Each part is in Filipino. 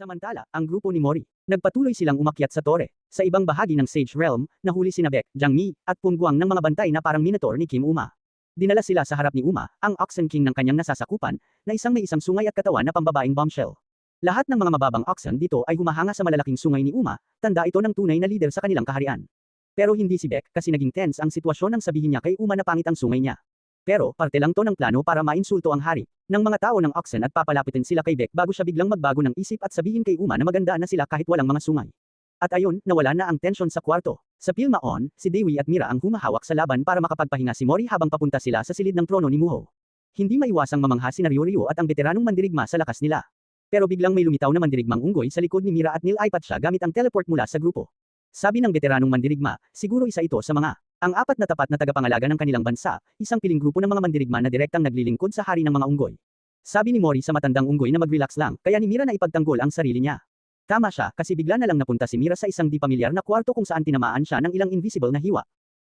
Samantala, ang grupo ni Mori, nagpatuloy silang umakyat sa tore. Sa ibang bahagi ng Sage Realm, nahuli sina Beck, Jiang Mi, at Pungguang ng mga bantay na parang Minotaur ni Kim Uma. Dinala sila sa harap ni Uma, ang Oxen King ng kanyang nasasakupan, na isang may isang sungay at katawan na pambabaeng bombshell. Lahat ng mga mababang oxen dito ay humahanga sa malalaking sungay ni Uma, tanda ito ng tunay na leader sa kanilang kaharian. Pero hindi si Beck kasi naging tense ang sitwasyon nang sabihin niya kay Uma na pangit ang sungay niya. Pero, parte lang to ng plano para mainsulto ang hari ng mga tao ng Oxen at papalapitin sila kay Beck bago siya biglang magbago ng isip at sabihin kay Uma na maganda na sila kahit walang mga sungay. At ayun, nawala na ang tensyon sa kwarto. Sa Pilma On, si Dewi at Mira ang humahawak sa laban para makapagpahinga si Mori habang papunta sila sa silid ng trono ni Muho. Hindi maiwasang mamangha si Ryo at ang veteranong mandirigma sa lakas nila. Pero biglang may lumitaw na mandirigmang unggoy sa likod ni Mira at nilaipat siya gamit ang teleport mula sa grupo. Sabi ng veteranong mandirigma, siguro isa ito sa mga ang apat na tapat na tagapangalaga ng kanilang bansa, isang piling grupo ng mga mandirigma na direktang naglilingkod sa hari ng mga unggoy. Sabi ni Mori sa matandang unggoy na mag-relax lang, kaya ni Mira na ipagtanggol ang sarili niya. Tama siya, kasi bigla na lang napunta si Mira sa isang di pamilyar na kwarto kung saan tinamaan siya ng ilang invisible na hiwa.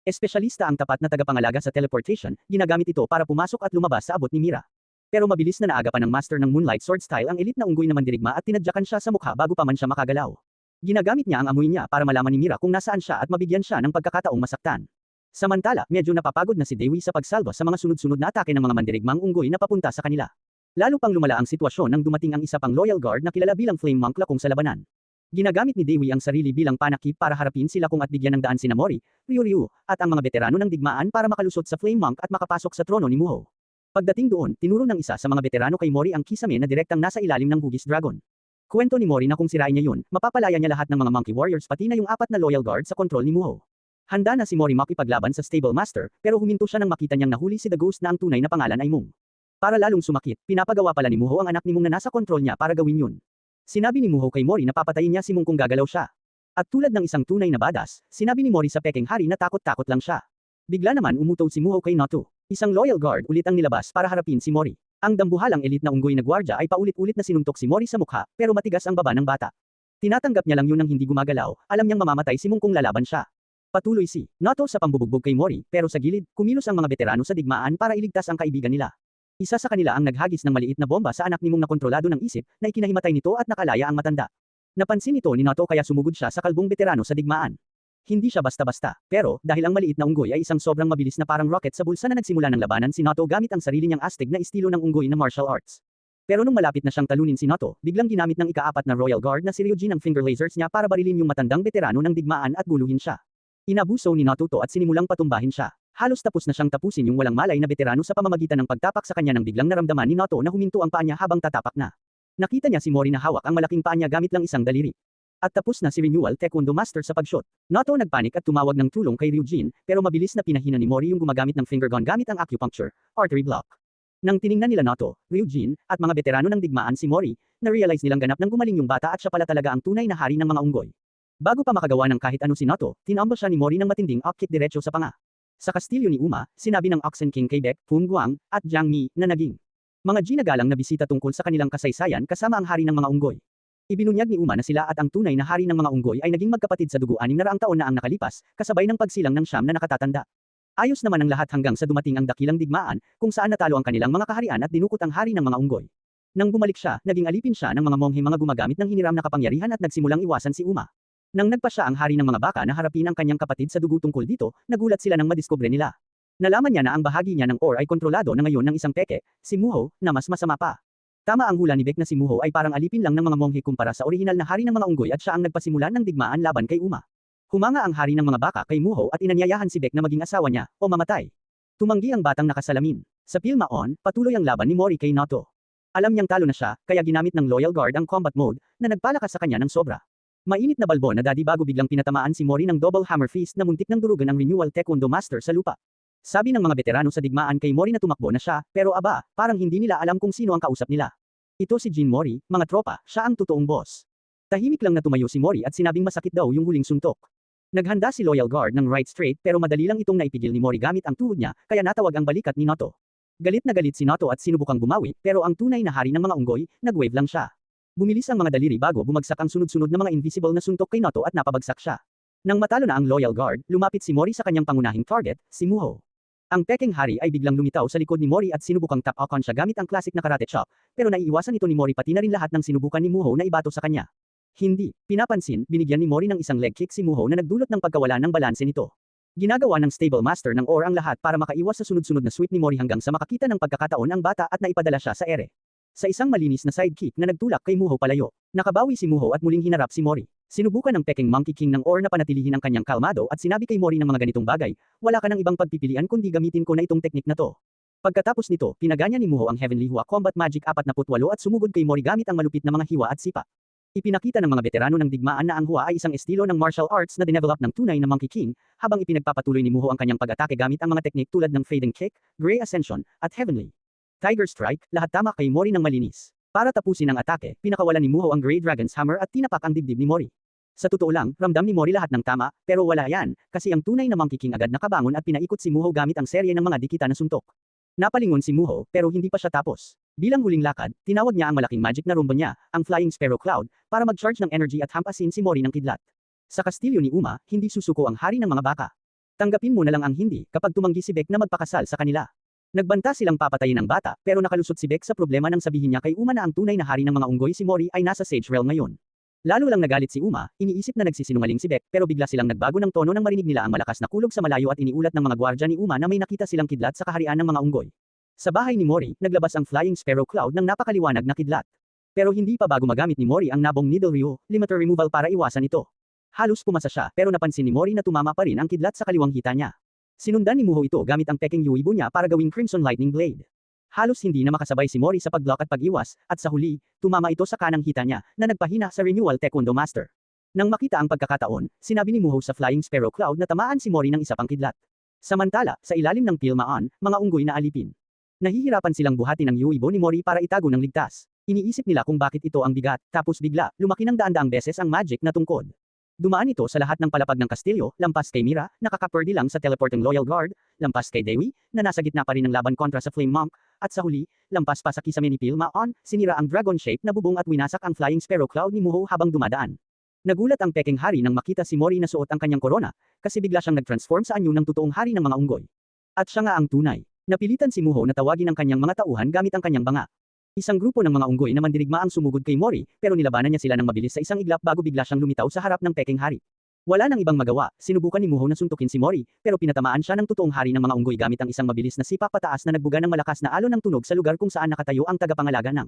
Espesyalista ang tapat na tagapangalaga sa teleportation, ginagamit ito para pumasok at lumabas sa abot ni Mira. Pero mabilis na naagapan ng master ng Moonlight Sword Style ang elite na unggoy na mandirigma at tinadyakan siya sa mukha bago pa man siya makagalaw. Ginagamit niya ang amoy niya para malaman ni Mira kung nasaan siya at mabigyan siya ng pagkakataong masaktan. Samantala, medyo napapagod na si Dewi sa pagsalba sa mga sunod-sunod na atake ng mga mandirigmang unggoy na papunta sa kanila. Lalo pang lumala ang sitwasyon nang dumating ang isa pang loyal guard na kilala bilang Flame Monk Lakong sa labanan. Ginagamit ni Dewi ang sarili bilang panakip para harapin sila kung at bigyan ng daan sina Mori, Ryu at ang mga veterano ng digmaan para makalusot sa Flame Monk at makapasok sa trono ni Muho. Pagdating doon, tinuro ng isa sa mga veterano kay Mori ang kisame na direktang nasa ilalim ng Hugis Dragon. Kwento ni Mori na kung sirain niya yun, mapapalaya niya lahat ng mga Monkey Warriors pati na yung apat na loyal guard sa kontrol ni Muho. Handa na si Mori makipaglaban sa Stable Master, pero huminto siya nang makita niyang nahuli si The Ghost na ang tunay na pangalan ay Mung. Para lalong sumakit, pinapagawa pala ni Muho ang anak ni Mung na nasa kontrol niya para gawin yun. Sinabi ni Muho kay Mori na papatayin niya si Mung kung gagalaw siya. At tulad ng isang tunay na badas, sinabi ni Mori sa peking hari na takot-takot lang siya. Bigla naman umutaw si Muho kay Noto. Isang loyal guard ulit ang nilabas para harapin si Mori. Ang dambuhalang elite na unggoy na gwardya ay paulit-ulit na sinuntok si Mori sa mukha, pero matigas ang baba ng bata. Tinatanggap niya lang yun nang hindi gumagalaw, alam niyang mamamatay si Mung kung lalaban siya. Patuloy si Noto sa pambubugbog kay Mori, pero sa gilid, kumilos ang mga veterano sa digmaan para iligtas ang kaibigan nila. Isa sa kanila ang naghagis ng maliit na bomba sa anak ni Mung na kontrolado ng isip, na ikinahimatay nito at nakalaya ang matanda. Napansin ito ni Noto kaya sumugod siya sa kalbong veterano sa digmaan. Hindi siya basta-basta, pero dahil ang maliit na unggoy ay isang sobrang mabilis na parang rocket sa bulsa na nagsimula ng labanan si Noto gamit ang sarili niyang astig na estilo ng unggoy na martial arts. Pero nung malapit na siyang talunin si Noto, biglang ginamit ng ikaapat na Royal Guard na si Ryujin ang finger lasers niya para barilin yung matandang veterano ng digmaan at guluhin siya. Inabuso ni Noto to at sinimulang patumbahin siya. Halos tapos na siyang tapusin yung walang malay na veterano sa pamamagitan ng pagtapak sa kanya nang biglang naramdaman ni Noto na huminto ang paa niya habang tatapak na. Nakita niya si Mori na hawak ang malaking paa niya gamit lang isang daliri. At tapos na si Renewal Taekwondo Master sa pagshot. Noto nagpanik at tumawag ng tulong kay Ryujin, pero mabilis na pinahina ni Mori yung gumagamit ng finger gun gamit ang acupuncture, artery block. Nang tiningnan nila Noto, Ryujin, at mga veterano ng digmaan si Mori, na-realize nilang ganap ng gumaling yung bata at siya pala talaga ang tunay na hari ng mga unggoy. Bago pa makagawa ng kahit ano si Noto, tinambol siya ni Mori ng matinding upkick diretso sa panga. Sa kastilyo ni Uma, sinabi ng Oxen King kay Beck, Pung Guang, at Jiang Mi, na naging mga ginagalang na bisita tungkol sa kanilang kasaysayan kasama ang hari ng mga unggoy. Ibinunyag ni Uma na sila at ang tunay na hari ng mga unggoy ay naging magkapatid sa dugo anim na raang taon na ang nakalipas, kasabay ng pagsilang ng siyam na nakatatanda. Ayos naman ang lahat hanggang sa dumating ang dakilang digmaan, kung saan natalo ang kanilang mga kaharian at dinukot ang hari ng mga unggoy. Nang bumalik siya, naging alipin siya ng mga monghe mga gumagamit ng hiniram na kapangyarihan at nagsimulang iwasan si Uma. Nang nagpa siya ang hari ng mga baka na harapin ang kanyang kapatid sa dugo tungkol dito, nagulat sila nang madiskubre nila. Nalaman niya na ang bahagi niya ng ore ay kontrolado na ngayon ng isang peke, si Muho, na mas masama pa. Tama ang hula ni Beck na si Muho ay parang alipin lang ng mga monghe kumpara sa orihinal na hari ng mga unggoy at siya ang nagpasimulan ng digmaan laban kay Uma. Humanga ang hari ng mga baka kay Muho at inanyayahan si Beck na maging asawa niya, o mamatay. Tumanggi ang batang nakasalamin. Sa Pilma On, patuloy ang laban ni Mori kay Noto. Alam niyang talo na siya, kaya ginamit ng Loyal Guard ang combat mode, na nagpalakas sa kanya ng sobra. Mainit na balbo na dadi bago biglang pinatamaan si Mori ng double hammer fist na muntik ng durugan ang Renewal Taekwondo Master sa lupa. Sabi ng mga veterano sa digmaan kay Mori na tumakbo na siya, pero aba, parang hindi nila alam kung sino ang kausap nila. Ito si Jin Mori, mga tropa, siya ang totoong boss. Tahimik lang na tumayo si Mori at sinabing masakit daw yung huling suntok. Naghanda si Loyal Guard ng right straight pero madali lang itong naipigil ni Mori gamit ang tuhod niya, kaya natawag ang balikat ni Noto. Galit na galit si Noto at sinubukang bumawi, pero ang tunay na hari ng mga unggoy, nagwave lang siya. Bumilis ang mga daliri bago bumagsak ang sunod-sunod na mga invisible na suntok kay Noto at napabagsak siya. Nang matalo na ang Loyal Guard, lumapit si Mori sa kanyang pangunahing target, si Muho. Ang peking hari ay biglang lumitaw sa likod ni Mori at sinubukang tap-on siya gamit ang classic na karate chop, pero naiiwasan ito ni Mori pati na rin lahat ng sinubukan ni Muho na ibato sa kanya. Hindi, pinapansin, binigyan ni Mori ng isang leg kick si Muho na nagdulot ng pagkawala ng balanse nito. Ginagawa ng stable master ng or ang lahat para makaiwas sa sunod-sunod na sweep ni Mori hanggang sa makakita ng pagkakataon ang bata at naipadala siya sa ere. Sa isang malinis na sidekick na nagtulak kay Muho palayo, nakabawi si Muho at muling hinarap si Mori. Sinubukan ng Peking Monkey King ng or na panatilihin ang kanyang kalmado at sinabi kay Mori ng mga ganitong bagay, wala ka ng ibang pagpipilian kundi gamitin ko na itong teknik na to. Pagkatapos nito, pinaganya ni Muho ang Heavenly Hua Combat Magic 48 at sumugod kay Mori gamit ang malupit na mga hiwa at sipa. Ipinakita ng mga veterano ng digmaan na ang Hua ay isang estilo ng martial arts na dinevelop ng tunay na Monkey King, habang ipinagpapatuloy ni Muho ang kanyang pag-atake gamit ang mga teknik tulad ng Fading Kick, Grey Ascension, at Heavenly. Tiger Strike, lahat tama kay Mori ng malinis. Para tapusin ang atake, pinakawalan ni Muho ang Grey Dragon's Hammer at tinapak ang dibdib ni Mori. Sa totoo lang, ramdam ni Mori lahat ng tama, pero wala yan, kasi ang tunay na Monkey King agad nakabangon at pinaikot si Muho gamit ang serye ng mga dikita na suntok. Napalingon si Muho, pero hindi pa siya tapos. Bilang huling lakad, tinawag niya ang malaking magic na rumba niya, ang Flying Sparrow Cloud, para mag-charge ng energy at hampasin si Mori ng kidlat. Sa kastilyo ni Uma, hindi susuko ang hari ng mga baka. Tanggapin mo na lang ang hindi kapag tumanggi si Beck na magpakasal sa kanila. Nagbanta silang papatayin ng bata, pero nakalusot si Beck sa problema nang sabihin niya kay Uma na ang tunay na hari ng mga unggoy si Mori ay nasa Sage Realm ngayon. Lalo lang nagalit si Uma, iniisip na nagsisinungaling si Beck pero bigla silang nagbago ng tono nang marinig nila ang malakas na kulog sa malayo at iniulat ng mga gwardya ni Uma na may nakita silang kidlat sa kaharian ng mga unggoy. Sa bahay ni Mori, naglabas ang Flying Sparrow Cloud ng napakaliwanag na kidlat. Pero hindi pa bago magamit ni Mori ang nabong Needle Ryu, limiter removal para iwasan ito. Halos pumasa siya pero napansin ni Mori na tumama pa rin ang kidlat sa kaliwang hita niya. Sinundan ni Muho ito gamit ang Peking Yuibo niya para gawing Crimson Lightning Blade. Halos hindi na makasabay si Mori sa pag-block at pag-iwas, at sa huli, tumama ito sa kanang hita niya, na nagpahina sa Renewal Taekwondo Master. Nang makita ang pagkakataon, sinabi ni Muho sa Flying Sparrow Cloud na tamaan si Mori ng isa pang kidlat. Samantala, sa ilalim ng Pilmaan, mga unggoy na alipin. Nahihirapan silang buhatin ang Yuibo ni Mori para itago ng ligtas. Iniisip nila kung bakit ito ang bigat, tapos bigla, lumaki ng daan-daang beses ang magic na tungkod. Dumaan ito sa lahat ng palapag ng kastilyo, lampas kay Mira, nakakapurdi lang sa teleporting Loyal Guard, lampas kay Dewi, na nasa gitna pa rin ng laban kontra sa Flame Monk, at sa huli, lampas pa sa kisame ni Pilmaon, sinira ang dragon shape na bubong at winasak ang Flying Sparrow Cloud ni Muho habang dumadaan. Nagulat ang Peking Hari nang makita si Mori na suot ang kanyang korona, kasi bigla siyang nag-transform sa anyo ng totoong hari ng mga unggoy. At siya nga ang tunay. Napilitan si Muho na tawagin ang kanyang mga tauhan gamit ang kanyang banga. Isang grupo ng mga unggoy na mandirigma ang sumugod kay Mori, pero nilabanan niya sila ng mabilis sa isang iglap bago bigla siyang lumitaw sa harap ng Peking Hari. Wala nang ibang magawa, sinubukan ni Muho na suntukin si Mori, pero pinatamaan siya ng totoong hari ng mga unggoy gamit ang isang mabilis na sipa pataas na nagbuga ng malakas na alon ng tunog sa lugar kung saan nakatayo ang tagapangalaga ng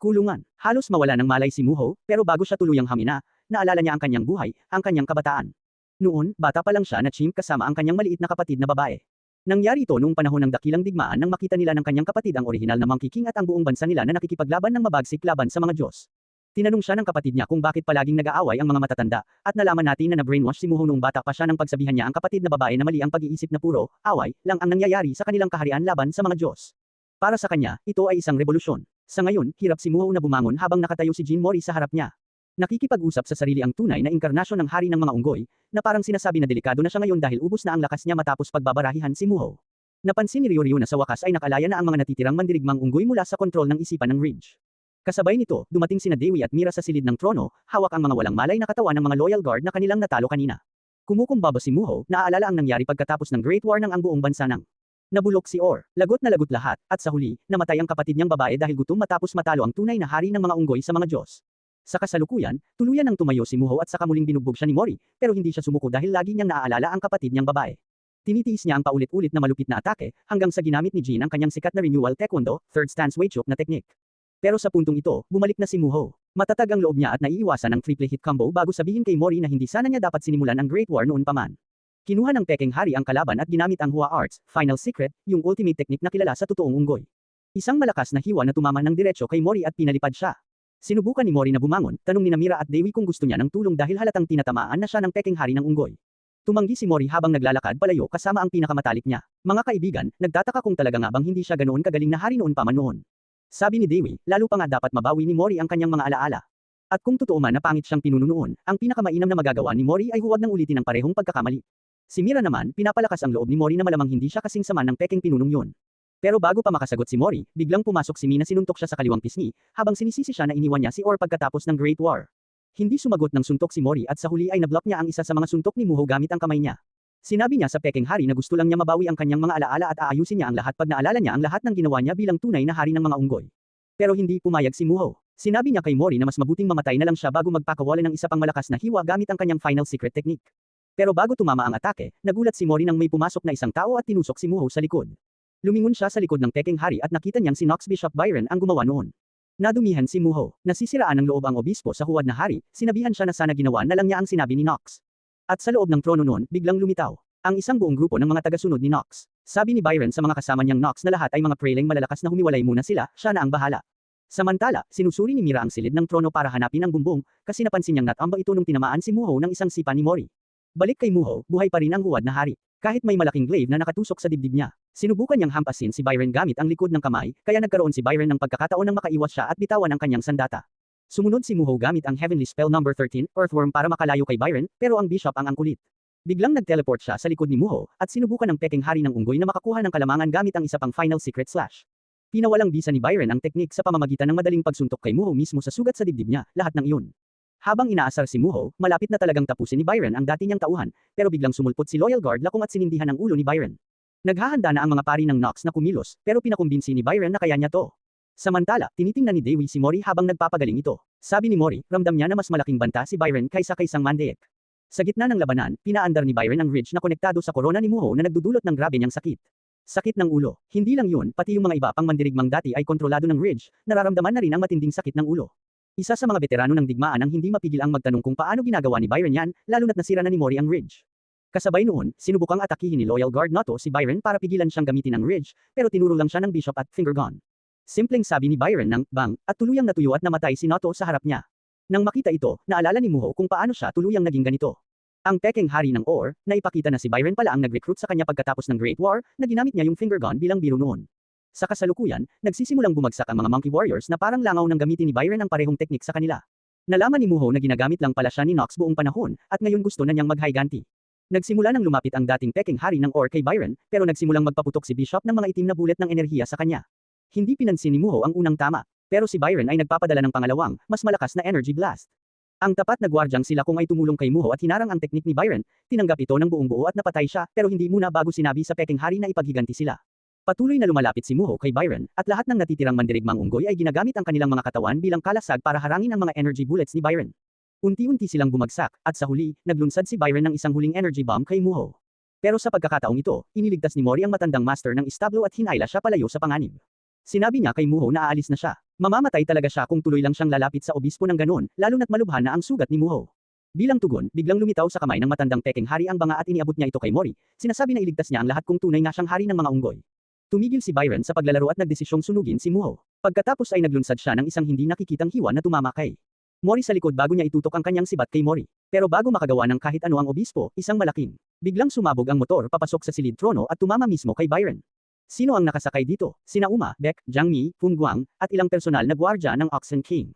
kulungan. Halos mawala ng malay si Muho, pero bago siya tuluyang hamina, naalala niya ang kanyang buhay, ang kanyang kabataan. Noon, bata pa lang siya na chimp kasama ang kanyang maliit na kapatid na babae. Nangyari ito noong panahon ng dakilang digmaan nang makita nila ng kanyang kapatid ang orihinal na Monkey King at ang buong bansa nila na nakikipaglaban ng mabagsik laban sa mga Diyos. Tinanong siya ng kapatid niya kung bakit palaging nag-aaway ang mga matatanda, at nalaman natin na na-brainwash si Muho noong bata pa siya nang pagsabihan niya ang kapatid na babae na mali ang pag-iisip na puro, away, lang ang nangyayari sa kanilang kaharian laban sa mga Diyos. Para sa kanya, ito ay isang revolusyon. Sa ngayon, hirap si Muho na bumangon habang nakatayo si Jin Mori sa harap niya. Nakikipag-usap sa sarili ang tunay na inkarnasyon ng hari ng mga unggoy, na parang sinasabi na delikado na siya ngayon dahil ubos na ang lakas niya matapos pagbabarahihan si Muho. Napansin ni Ryoryo na sa wakas ay nakalaya na ang mga natitirang mandirigmang unggoy mula sa kontrol ng isipan ng Ridge. Kasabay nito, dumating sina Dewi at Mira sa silid ng trono, hawak ang mga walang malay na katawan ng mga loyal guard na kanilang natalo kanina. Kumukumbaba si Muho, naaalala ang nangyari pagkatapos ng Great War ng ang buong bansa ng Nabulok si Or, lagot na lagot lahat, at sa huli, namatay ang kapatid niyang babae dahil gutom matapos matalo ang tunay na hari ng mga unggoy sa mga Diyos. Sa kasalukuyan, tuluyan nang tumayo si Muho at saka muling binugbog siya ni Mori, pero hindi siya sumuko dahil lagi niyang naaalala ang kapatid niyang babae. Tinitiis niya ang paulit-ulit na malupit na atake, hanggang sa ginamit ni Jin ang kanyang sikat na renewal taekwondo, third stance Wei-chuk na teknik. Pero sa puntong ito, bumalik na si Muho. Matatag ang loob niya at naiiwasan ang triple hit combo bago sabihin kay Mori na hindi sana niya dapat sinimulan ang Great War noon pa man. Kinuha ng Peking Hari ang kalaban at ginamit ang Hua Arts, Final Secret, yung ultimate technique na kilala sa totoong unggoy. Isang malakas na hiwa na tumama ng diretsyo kay Mori at pinalipad siya. Sinubukan ni Mori na bumangon, tanong ni Namira at Dewi kung gusto niya ng tulong dahil halatang tinatamaan na siya ng Peking Hari ng unggoy. Tumanggi si Mori habang naglalakad palayo kasama ang pinakamatalik niya. Mga kaibigan, nagtataka kung talaga nga bang hindi siya ganoon kagaling na hari noon pa man noon. Sabi ni Dewi, lalo pa nga dapat mabawi ni Mori ang kanyang mga alaala. At kung totoo man na pangit siyang pinuno noon, ang pinakamainam na magagawa ni Mori ay huwag nang ulitin ang parehong pagkakamali. Si Mira naman, pinapalakas ang loob ni Mori na malamang hindi siya kasing sama ng peking pinunong yun. Pero bago pa makasagot si Mori, biglang pumasok si Mina sinuntok siya sa kaliwang pisngi, habang sinisisi siya na iniwan niya si Or pagkatapos ng Great War. Hindi sumagot ng suntok si Mori at sa huli ay nablock niya ang isa sa mga suntok ni Muho gamit ang kamay niya. Sinabi niya sa Peking Hari na gusto lang niya mabawi ang kanyang mga alaala at aayusin niya ang lahat pag naalala niya ang lahat ng ginawa niya bilang tunay na hari ng mga unggoy. Pero hindi pumayag si Muho. Sinabi niya kay Mori na mas mabuting mamatay na lang siya bago magpakawalan ng isa pang malakas na hiwa gamit ang kanyang final secret technique. Pero bago tumama ang atake, nagulat si Mori nang may pumasok na isang tao at tinusok si Muho sa likod. Lumingon siya sa likod ng Peking Hari at nakita niyang si Nox Bishop Byron ang gumawa noon. Nadumihan si Muho. Nasisiraan ng loob ang obispo sa huwad na hari, sinabihan siya na sana ginawa na lang niya ang sinabi ni Nox. At sa loob ng trono noon, biglang lumitaw. Ang isang buong grupo ng mga tagasunod ni Nox. Sabi ni Byron sa mga kasama niyang Nox na lahat ay mga preling malalakas na humiwalay muna sila, siya na ang bahala. Samantala, sinusuri ni Mira ang silid ng trono para hanapin ang bumbong, kasi napansin niyang natamba ito nung tinamaan si Muho ng isang sipa ni Mori. Balik kay Muho, buhay pa rin ang huwad na hari. Kahit may malaking glaive na nakatusok sa dibdib niya. Sinubukan niyang hampasin si Byron gamit ang likod ng kamay, kaya nagkaroon si Byron ng pagkakataon ng makaiwas siya at bitawan ang kanyang sandata. Sumunod si Muho gamit ang Heavenly Spell number 13, Earthworm para makalayo kay Byron, pero ang Bishop ang angkulit. Biglang nag-teleport siya sa likod ni Muho, at sinubukan ng peking hari ng unggoy na makakuha ng kalamangan gamit ang isa pang final secret slash. Pinawalang bisa ni Byron ang teknik sa pamamagitan ng madaling pagsuntok kay Muho mismo sa sugat sa dibdib niya, lahat ng iyon. Habang inaasar si Muho, malapit na talagang tapusin ni Byron ang dati niyang tauhan, pero biglang sumulpot si Loyal Guard lakong at sinindihan ang ulo ni Byron. Naghahanda na ang mga pari ng Nox na kumilos, pero pinakumbinsi ni Byron na kaya niya to. Samantala, tinitingnan ni Dewey si Mori habang nagpapagaling ito. Sabi ni Mori, ramdam niya na mas malaking banta si Byron kaysa kay Sang. Sa gitna ng labanan, pinaandar ni Byron ang ridge na konektado sa korona ni Muho na nagdudulot ng grabe niyang sakit. Sakit ng ulo. Hindi lang yun, pati yung mga iba pang mandirigmang dati ay kontrolado ng ridge, nararamdaman na rin ang matinding sakit ng ulo. Isa sa mga veterano ng digmaan ang hindi mapigil ang magtanong kung paano ginagawa ni Byron yan, lalo na't nasira na ni Mori ang ridge. Kasabay noon, sinubukang atakihin ni Loyal Guard Noto si Byron para pigilan siyang gamitin ang ridge, pero tinuro lang siya ng Bishop at Finger Gun. Simpleng sabi ni Byron ng bang at tuluyang natuyo at namatay si Noto sa harap niya. Nang makita ito, naalala ni Muho kung paano siya tuluyang naging ganito. Ang peking hari ng Or, naipakita na si Byron pala ang nag-recruit sa kanya pagkatapos ng Great War, na ginamit niya yung finger gun bilang biro noon. Sa kasalukuyan, nagsisimulang bumagsak ang mga Monkey Warriors na parang langaw ng gamitin ni Byron ang parehong teknik sa kanila. Nalaman ni Muho na ginagamit lang pala siya ni Nox buong panahon, at ngayon gusto na niyang maghiganti. Nagsimula nang lumapit ang dating peking hari ng Or kay Byron, pero nagsimulang magpaputok si Bishop ng mga itim na bullet ng enerhiya sa kanya. Hindi pinansin ni Muho ang unang tama, pero si Byron ay nagpapadala ng pangalawang, mas malakas na energy blast. Ang tapat na gwardyang sila kung ay tumulong kay Muho at hinarang ang teknik ni Byron, tinanggap ito ng buong buo at napatay siya, pero hindi muna bago sinabi sa peking hari na ipaghiganti sila. Patuloy na lumalapit si Muho kay Byron, at lahat ng natitirang mandirigmang unggoy ay ginagamit ang kanilang mga katawan bilang kalasag para harangin ang mga energy bullets ni Byron. Unti-unti silang bumagsak, at sa huli, naglunsad si Byron ng isang huling energy bomb kay Muho. Pero sa pagkakataong ito, iniligtas ni Mori ang matandang master ng istablo at hinayla siya palayo sa panganib. Sinabi niya kay Muho na aalis na siya. Mamamatay talaga siya kung tuloy lang siyang lalapit sa obispo ng ganon, lalo na't malubhan na ang sugat ni Muho. Bilang tugon, biglang lumitaw sa kamay ng matandang peking hari ang banga at iniabot niya ito kay Mori, sinasabi na iligtas niya ang lahat kung tunay nga siyang hari ng mga unggoy. Tumigil si Byron sa paglalaro at nagdesisyong sunugin si Muho. Pagkatapos ay naglunsad siya ng isang hindi nakikitang hiwa na tumama kay Mori sa likod bago niya itutok ang kanyang sibat kay Mori. Pero bago makagawa ng kahit ano ang obispo, isang malaking. Biglang sumabog ang motor papasok sa silid trono at tumama mismo kay Byron. Sino ang nakasakay dito? Sina Uma, Beck, Jiang Mi, Fung Guang, at ilang personal na gwardya ng Oxen King.